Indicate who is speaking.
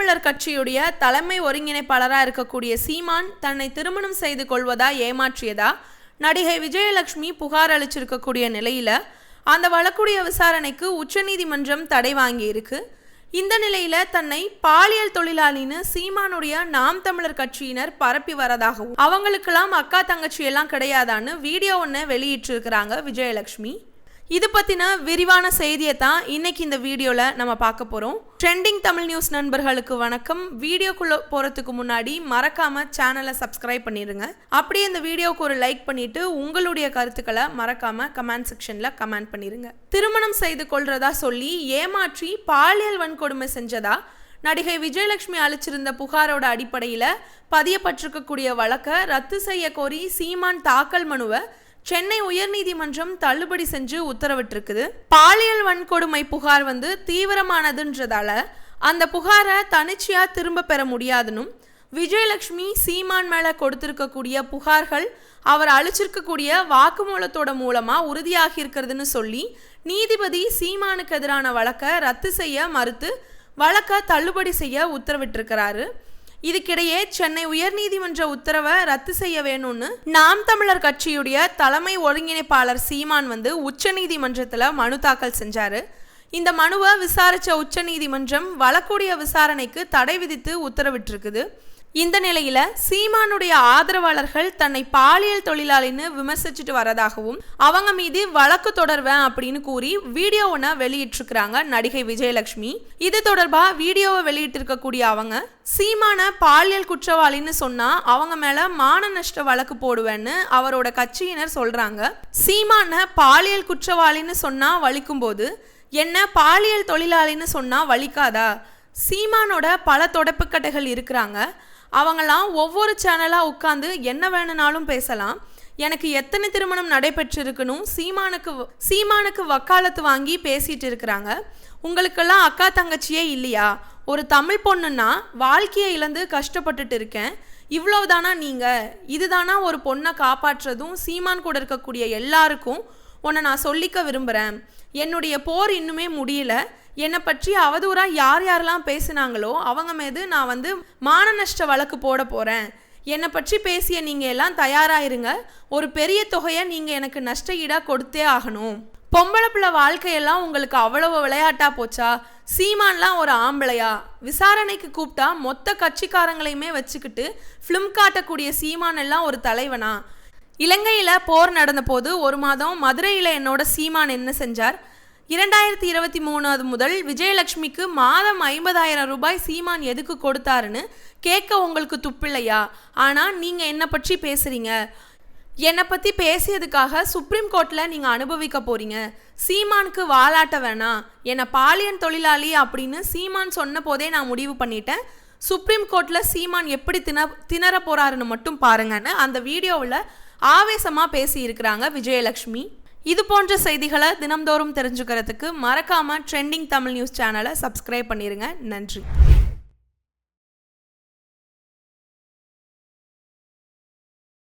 Speaker 1: தமிழர் கட்சியுடைய தலைமை ஒருங்கிணைப்பாளராக இருக்கக்கூடிய சீமான் தன்னை திருமணம் செய்து கொள்வதா ஏமாற்றியதா? நடிகை விஜயலட்சுமி புகார் அளிச்சிருக்கக்கூடிய நிலையில அந்த வழக்குடைய விசாரணைக்கு உச்சநீதிமன்றம் தடை வாங்கியிருக்கு. இந்த நிலையில தன்னை பாலியல் தொழிலாளின்னு சீமானுடைய நாம் தமிழர் கட்சியினர் பரப்பி வரதாகவும் அவங்களுக்கெல்லாம் அக்கா தங்கச்சி எல்லாம் கிடையாதான்னு வீடியோ ஒன்று வெளியிட்டிருக்கிறாங்க விஜயலட்சுமி. இது பற்றின விரிவான செய்தியை தான் இன்னைக்கு இந்த வீடியோவில் நம்ம பார்க்க போகிறோம் ட்ரெண்டிங் தமிழ் நியூஸ் நண்பர்களுக்கு வணக்கம். வீடியோக்குள்ளே போகிறதுக்கு முன்னாடி மறக்காமல் சேனலை சப்ஸ்கிரைப் பண்ணிடுங்க அப்படியே இந்த வீடியோவுக்கு ஒரு லைக் பண்ணிவிட்டு உங்களுடைய கருத்துக்களை மறக்காமல் கமெண்ட் செக்ஷனில் கமெண்ட் பண்ணிடுங்க திருமணம் செய்து கொள்றதா சொல்லி ஏமாற்றி பாலியல் வன்கொடுமை செஞ்சதா? நடிகை விஜயலட்சுமி அளிச்சிருந்த புகாரோட அடிப்படையில் பதியப்பட்டிருக்கக்கூடிய வழக்கை ரத்து செய்ய கோரி சீமான் தாக்கல் மனுவை சென்னை உயர்நீதிமன்றம் தள்ளுபடி செஞ்சு உத்தரவிட்டிருக்குது. பாலியல் வன்கொடுமை புகார் வந்து தீவிரமானதுன்றதால அந்த புகாரை தனிச்சையா திரும்ப பெற முடியாதுன்னும் விஜயலட்சுமி சீமான் மேல கொடுத்திருக்கக்கூடிய புகார்கள் அவர் அழிச்சிருக்கக்கூடிய வாக்குமூலத்தோட மூலமா உறுதியாகி இருக்கிறதுன்னு சொல்லி நீதிபதி சீமானுக்கு எதிரான வழக்கை ரத்து செய்ய மறுத்து வழக்கை தள்ளுபடி செய்ய உத்தரவிட்டிருக்கிறாரு. இதுக்கிடையே சென்னை உயர்நீதிமன்ற உத்தரவை ரத்து செய்ய வேணும்னு நாம் தமிழர் கட்சியுடைய தலைமை ஒருங்கிணைப்பாளர் சீமான் வந்து உச்சநீதிமன்றத்தில் மனு தாக்கல் செஞ்சாரு. இந்த மனுவை விசாரிச்ச உச்சநீதிமன்றம் வழக்குடைய விசாரணைக்கு தடை விதித்து உத்தரவிட்டிருக்குது. இந்த நிலையில சீமானுடைய ஆதரவாளர்கள் தன்னை பாலியல் தொழிலாளின்னு விமர்சிச்சுட்டு வரதாகவும் அவங்க மீது வழக்கு தொடர்வேன் அப்படின்னு கூறி வீடியோ ஒன்றை வெளியிட்டிருக்கிறாங்க நடிகை விஜயலட்சுமி. இது தொடர்பா வீடியோவை வெளியிட்டிருக்கக்கூடிய அவங்க சீமான பாலியல் குற்றவாளின்னு சொன்னா அவங்க மேல மான நஷ்ட வழக்கு போடுவேன்னு அவரோட கட்சியினர் சொல்றாங்க. சீமான பாலியல் குற்றவாளின்னு சொன்னா வலிக்கும் போது என்ன பாலியல் தொழிலாளின்னு சொன்னா வலிக்காதா? சீமானோட பல தொடப்புக்கட்டைகள் இருக்கிறாங்க. அவங்களாம் ஒவ்வொரு சேனலாக உட்காந்து என்ன வேணுனாலும் பேசலாம். எனக்கு எத்தனை திருமணம் நடைபெற்றிருக்கணும் சீமானுக்கு சீமானுக்கு வக்காலத்து வாங்கி பேசிட்டு இருக்கிறாங்க. உங்களுக்கெல்லாம் அக்கா தங்கச்சியே இல்லையா? ஒரு தமிழ் பொண்ணுன்னா வாழ்க்கையை இழந்து கஷ்டப்பட்டுட்டு இருக்கேன். இவ்வளவுதானா நீங்கள் இதுதானா ஒரு பொண்ணை காப்பாற்றுறதும் சீமான் கூட இருக்கக்கூடிய எல்லாருக்கும் உன்னை நான் சொல்லிக்க விரும்புகிறேன் என்னுடைய போர் இன்னுமே முடியல. என்னை பற்றி அவதூறாக யார் யாரெல்லாம் பேசினாங்களோ அவங்க மீது நான் வந்து மான நஷ்ட வழக்கு போட போகிறேன் என்னை பற்றி பேசிய நீங்கள் எல்லாம் தயாராயிருங்க. ஒரு பெரிய தொகையை நீங்கள் எனக்கு நஷ்ட ஈடாக கொடுத்தே ஆகணும். பொம்பளை பிள்ளை வாழ்க்கையெல்லாம் உங்களுக்கு அவ்வளவு விளையாட்டா போச்சா? சீமான்லாம் ஒரு ஆம்பளையா? விசாரணைக்கு கூப்பிட்டா மொத்த கட்சிக்காரங்களையுமே வச்சுக்கிட்டு ஃபிலிம் காட்டக்கூடிய சீமான் எல்லாம் ஒரு தலைவனா? இலங்கையில் போர் நடந்த போது ஒரு மாதம் மதுரையில் என்னோட சீமான் என்ன செஞ்சார்? இரண்டாயிரத்தி இருபத்தி மூணாவது முதல் விஜயலட்சுமிக்கு மாதம் ஐம்பதாயிரம் ரூபாய் சீமான் எதுக்கு கொடுத்தாருன்னு கேட்க உங்களுக்கு துப்பில்லையா? ஆனால் நீங்கள் என்னை பற்றி பேசுகிறீங்க என்னை பற்றி பேசியதுக்காக சுப்ரீம் கோர்ட்டில் நீங்கள் அனுபவிக்க போகிறீங்க சீமானுக்கு வாலாட்ட வேணாம். என்னை பாலியன் தொழிலாளி அப்படின்னு சீமான் சொன்ன போதே நான் முடிவு பண்ணிட்டேன். சுப்ரீம் கோர்ட்டில் சீமான் எப்படி திண திணற போகிறாருன்னு மட்டும் பாருங்கன்னு அந்த வீடியோவில் ஆவேசமாக பேசியிருக்கிறாங்க விஜயலட்சுமி. இது போன்ற செய்திகளை தினம்தோறும் தெரிஞ்சுக்கிறதுக்கு மறக்காமல் ட்ரெண்டிங் தமிழ் நியூஸ் சேனலை சப்ஸ்கிரைப் பண்ணிடுங்க நன்றி.